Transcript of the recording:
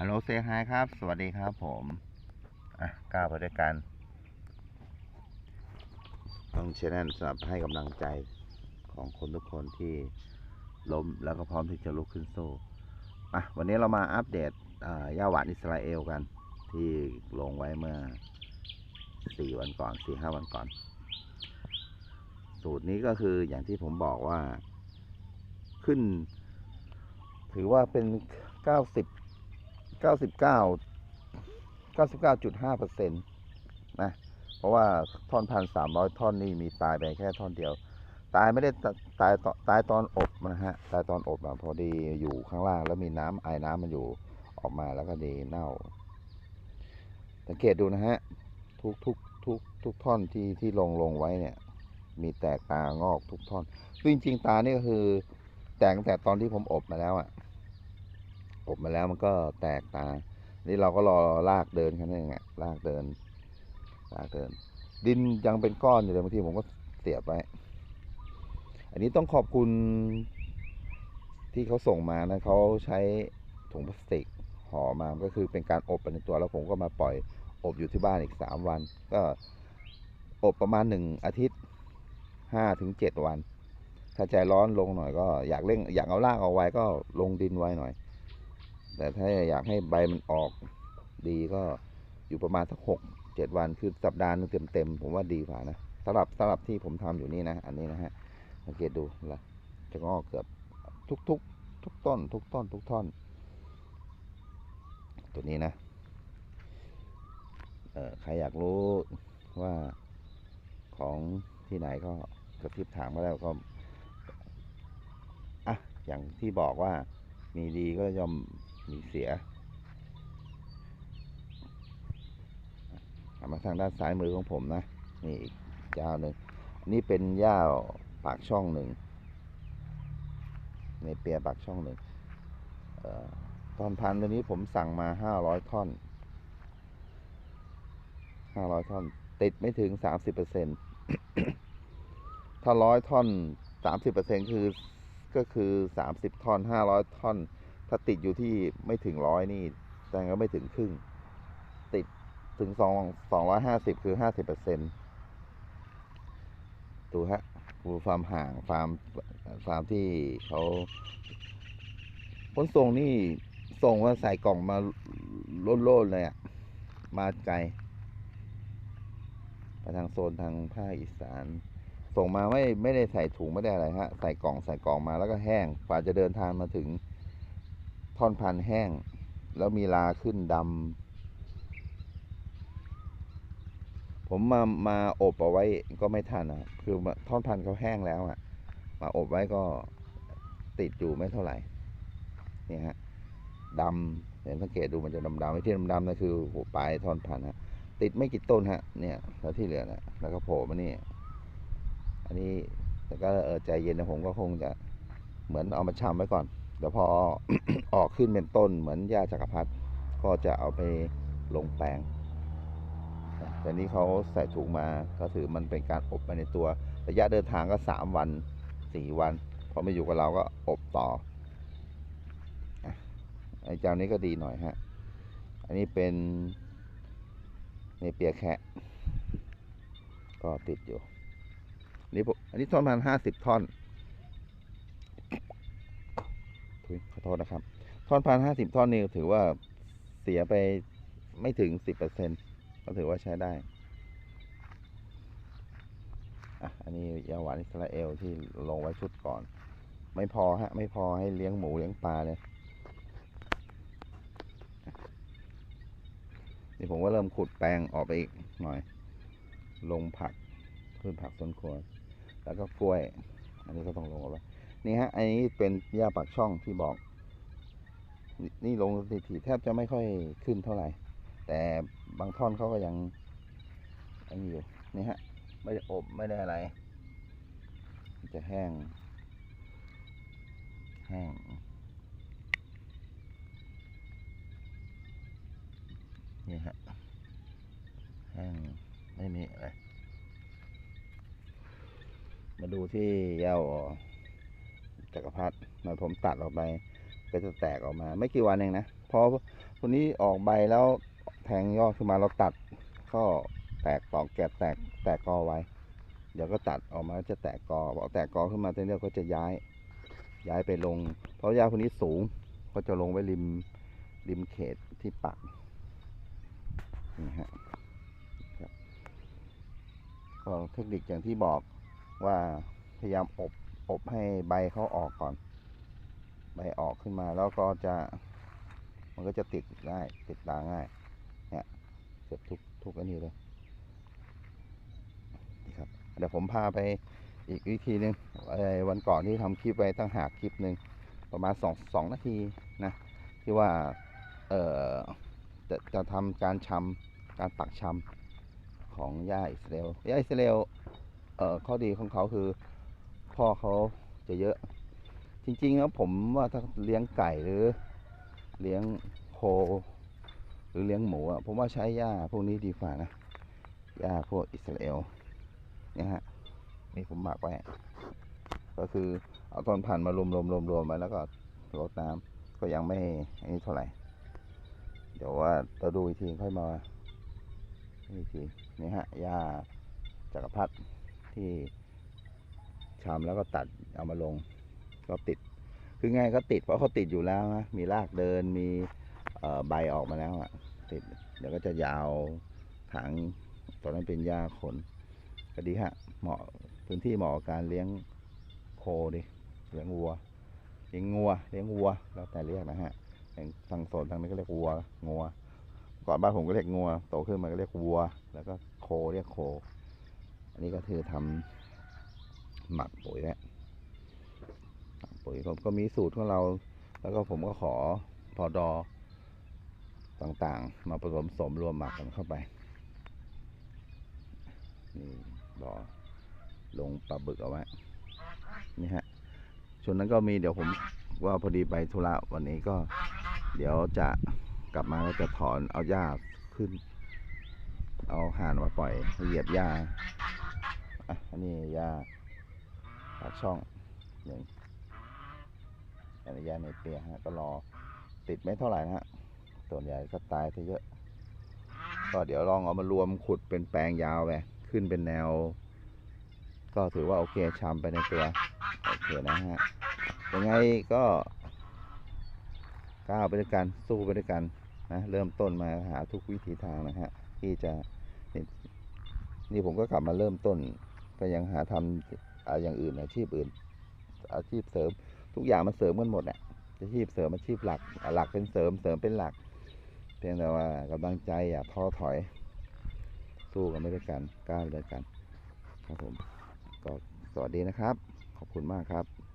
ฮัลโหลเซฮายครับ สวัสดีครับผม อะก้าวไปด้วยกัน ต้องเชนนสำหรับให้กำลังใจของคนทุกคนที่ล้มแล้วก็พร้อมที่จะลุกขึ้นสู้อะวันนี้เรามาอัปเดตย่าหวานอิสราเอลกัน ที่ลงไว้เมื่อสี่วันก่อนสี่ห้าวันก่อน สูตรนี้ก็คืออย่างที่ผมบอกว่าขึ้น ถือว่าเป็นเก้าสิบ เก้าสิบเก้าเก้าสิบเก้าจุดห้าเปอร์เซ็นต์นะ เพราะว่าท่อนพันสามร้อยท่อนนี่มีตายไปแค่ท่อนเดียว ตายไม่ได้ตายตตายตอนอบนะฮะ ตายตอนอบอะพอดีอยู่ข้างล่างแล้วมีน้ำไอ้น้ำมันอยู่ออกมาแล้วก็ดีเน่า สังเกตดูนะฮะ ทุกทุกทุกทุกท่อนที่ที่ลงลงไว้เนี่ย มีแตกตางอกทุกท่อนซึ่งจริงตานี่ก็คือ แตกตั้งแต่ตอนที่ผมอบมาแล้วอะ อบมาแล้วมันก็แตกตา นี่เราก็รอลากเดินแค่นั้นเองอะลากเดิน ลากเดิน ดินยังเป็นก้อนอยู่เลยบางทีผมก็เสียบไว้ อันนี้ต้องขอบคุณที่เขาส่งมานะเขาใช้ถุงพลาสติกห่อมาก็คือเป็นการอบไปในตัวแล้วผมก็มาปล่อยอบอยู่ที่บ้านอีกสามวัน ก็อบประมาณหนึ่งอาทิตย์ห้าถึงเจ็ดวัน ถ้าใจร้อนลงหน่อยก็อยากเร่งอยากเอารากเอาไว้ก็ลงดินไว้หน่อย แต่ถ้าอยากให้ใบมันออกดีก็อยู่ประมาณสักหกเจ็ดวันคือสัปดาห์นึงเต็มๆผมว่าดีกว่านะสำหรับสำหรับที่ผมทำอยู่นี่นะ อันนี้นะฮะสังเกตดูละจะงอกเกือบทุกทุกทุกต้น ทุกต้น ทุกท่อน ตัวนี้นะเออใครอยากรู้ว่าของที่ไหนก็กระพริบถามมาแล้วก็อะอย่างที่บอกว่ามีดีก็ย่อม มีเสียเอามาทางด้านซ้ายมือของผมนะ นี่อีกเจ้าหนึ่งนี่เป็นหญ้าปากช่องหนึ่งในเปียปากช่องหนึ่งออตอนพันตัวนี้ผมสั่งมาห้าร้อยท่อนห้าร้อยท่อน ติดไม่ถึงสามสิบเปอร์เซ็นต์ถ้าร้อยท่อนสามสิบเปอร์เซ็นคือก็คือสามสิบท่อนห้าร้อยท่อน ถ้าติดอยู่ที่ไม่ถึงร้อยนี่แสดงว่าไม่ถึงครึ่ง ติดถึงสองสองร้อยห้าสิบคือห้าสิบเปอร์เซ็นดูฮะดูฟาร์มห่างฟาร์มฟาร์มที่เขาขนส่งนี่ส่งมาใส่กล่องมาโล่นๆเลยอะมาไกลไปทางโซนทางภาคอีสาน ส่งมาไม่ไม่ได้ใส่ถุงไม่ได้อะไรฮะ ใส่กล่องใส่กล่องมาแล้วก็แห้งกว่าจะเดินทางมาถึง ท่อนพันแห้ง แล้วมีลาขึ้นดำผมมามาอบเอาไว้ก็ไม่ทันอะ คือท่อนพันเขาแห้งแล้วอะ มาอบไว้ก็ติดอยู่ไม่เท่าไหร่นี่ฮะดำเห็นสังเกตดูมันจะดำๆไอ้ที่ดำๆนั่นคือหัวปลายท่อนพันฮะติดไม่กี่ต้นฮะ เนี่ยแล้วที่เหลือนะแล้วก็โผล่มานี่อันนี้แต่ก็เออใจเย็นนะผมก็คงจะเหมือนเอามาชำไว้ก่อน เดี๋ยวพอออกขึ้นเป็นต้นเหมือนหญ้าจักรพรรดิก็จะเอาไปลงแปลง แต่นี้เขาใส่ถุงมาก็ถือมันเป็นการอบไปในตัวระยะเดินทางก็สามวันสี่วัน พอมาอยู่กับเราก็อบต่อไอ้เจ้านี้ก็ดีหน่อยฮะ อันนี้เป็นเนเปียแคะก็ติดอยู่นี่ผมอันนี้ท่อนประมาณห้าสิบท่อนทุยขอ โทษนะครับ ท่อนพันห้าสิบท่อนนี่ถือว่าเสียไปไม่ถึงสิบเปอร์เซ็นก็ถือว่าใช้ได้ อะ อันนี้ยาหวานอิสราเอลที่ลงไว้ชุดก่อน ไม่พอฮะ ไม่พอให้เลี้ยงหมูเลี้ยงปลาเลยนี่ผมก็เริ่มขุดแปลงออกไปอีกหน่อย ลงผักพืชผักสวนครัว แล้วก็กล้วย อันนี้ก็ต้องลงเอาไว้นี่ฮะ อันนี้เป็นหญ้าปากช่องที่บอก นี่ลงสถิติแทบจะไม่ค่อยขึ้นเท่าไหร่ แต่บางท่อนเขาก็ยังอันนี้อยู่นี่ฮะ ไม่ได้อบไม่ได้อะไร จะแห้ง แห้งนี่ฮะแห้งไม่มีอะไรมาดูที่เย้าจักรพรรดิหน่อยผมตัดออกไป ก็จะแตกออกมา ไม่กี่วันเองนะพอตัวนี้ออกใบแล้วแทงยอดขึ้นมาเราตัดก็แตกตอกแกะแตกแตกกอไว้ เดี๋ยวก็ตัดออกมาจะแตกกอพอแตกกอขึ้นมาตัวนี้ก็จะย้าย ย้ายไปลง เพราะยาคนนี้สูงก็จะลงไว้ริมริมเขตที่ปักนี่ฮะก็เทคนิคอย่างที่บอกว่าพยายามอบอบให้ใบเขาออกก่อน ใบออกขึ้นมาแล้วก็จะ มันก็จะติดง่ายติดตาง่ายเนี่ยเกือบทุกทุกอันนี้เลยนี่ครับเดี๋ยวผมพาไปอีกวิธีหนึ่งวันก่อนที่ทำคลิปไว้ตั้งหากคลิปหนึ่งประมาณสองสองนาทีนะที่ว่าเอ่อจะจะทำการชำการปักชำของหญ้าอิสราเอลหญ้าอิสราเอลเอ่อข้อดีของเขาคือพ่อเขาจะเยอะ จริงๆแล้วผมว่าถ้าเลี้ยงไก่หรือ เลี้ยงโค หรือเลี้ยงหมูอะผมว่าใช้หญ้าพวกนี้ดีกว่านะหญ้าพวกอิสราเอลเนี่ยฮะนี่ผมหมักไว้ก็คือเอาต้นพันธุ์มารวมรวมรวมรวมไว้แล้วก็รดน้ำก็ยังไม่อันนี้เท่าไหร่ เดี๋ยวว่าเราดูอีกทีค่อยมาอีกทีนี่ฮะหญ้าจักรพรรดิที่ชำแล้วก็ตัดเอามาลง ก็ติด คือไงก็ติดเพราะเขาติดอยู่แล้วนะมีรากเดินมีใบออกมาแล้วอะติดเดี๋ยวก็จะยาวถังตอนนั้นเป็นหญ้าขนก็ดีฮะเหมาะพื้นที่เหมาะการเลี้ยงโคดิเลี้ยงวัวเลี้ยงงัวเลี้ยงวัวแล้วแต่เรียกนะฮะอย่างทางโซนทางนี้ก็เรียกวัวงัวก่อนบ้านผมก็เรียกงัวโตขึ้นมาก็เรียกวัว แล้วก็โคเรียกโค อันนี้ก็คือทำหมักปุ๋ยแล้ว ผมก็มีสูตรของเรา แล้วก็ผมก็ขอพอดอต่างๆ มาผสมสมรวมหมักกันเข้าไป นี่ดอลงปลาบึกเอาไว้ นี่ฮะช่วงนั้นก็มีเดี๋ยวผมว่าพอดีไปธุระวันนี้ก็ เดี๋ยวจะกลับมาก็จะถอนเอาหญ้าขึ้น เอาห่านมาปล่อยเหยียบหญ้า อะ อันนี้หญ้าปากช่องหนึ่ง อนุญาตในเปียฮะก็รอติดไม่เท่าไหร่นะฮะส่วนใหญ่ก็ตายซะเยอะ ก็เดี๋ยวลองเอามารวมขุดเป็นแปลงยาวไปขึ้นเป็นแนว ก็ถือว่าโอเคชำไปในตัวโอเคนะฮะยังไงก็ก้าวไปด้วยกันสู้ไปด้วยกันนะเริ่มต้นมาหาทุกวิถีทางนะฮะที่จะนี่ผมก็กลับมาเริ่มต้น ก็ยังหาทำออย่างอื่นอาชีพอื่น อาชีพเสริม ทุกอย่างมันเสริมกันหมดอะอาชีพเสริมอาชีพหลัก หลักเป็นเสริมเสริมเป็นหลัก เพียงแต่ว่ากำลังใจอย่าท้อถอย สู้กันไปด้วยกันก้าวไปด้วยกัน ครับผมก็สวัสดีนะครับ ขอบคุณมากครับ